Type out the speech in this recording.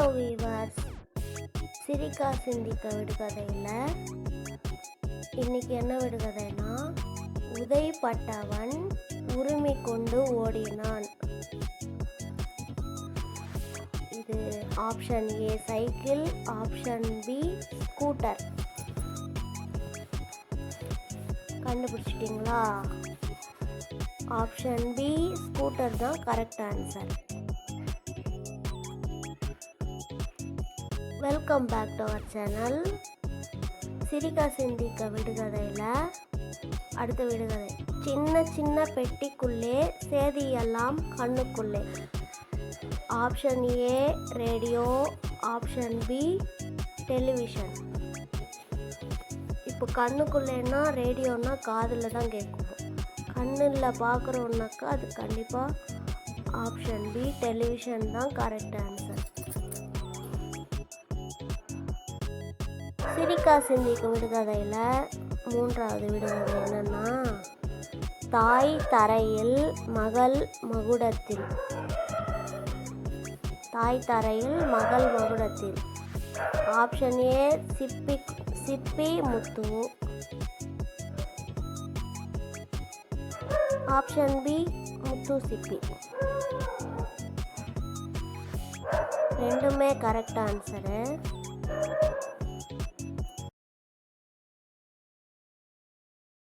Hello viewers சிரிக்கா சிந்திக்க விடுகதையில் இன்னைக்கு என்ன விடுகதைனா உதைப்பட்டவன் உரிமை கொண்டு ஓடினான். இது option A cycle option B scooter கண்டுபிடிச்சிட்டிங்களா? ஆப்ஷன் பி ஸ்கூட்டர் தான் correct answer welcome back to our channel சிரிக்கா சிந்திக்க விடுகதையில் அடுத்த விடுகதை. சின்ன சின்ன பெட்டிக்குள்ளே சேதியெல்லாம் கண்ணுக்குள்ளே. Option A radio option B television இப்போ கண்ணுக்குள்ளேன்னா ரேடியோனா காதில் தான் கேட்கும் கண்ணில் பார்க்குறோன்னாக்கா அது கண்டிப்பாக ஆப்ஷன் பி டெலிவிஷன் தான் கரெக்ட் ஆன்சர் சிரிக்கா சிந்திக்கும் விடுகதையில் மூன்றாவது விடுகதை என்னன்னா தாய் தரையில் மகள் மகுடத்தில். தாய் தரையில் மகள் மகுடத்தில். ஆப்ஷன் ஏ சிப்பி சிப்பி முத்து. ஆப்ஷன் பி முத்து சிப்பி. ரெண்டுமே கரெக்ட் ஆன்சரு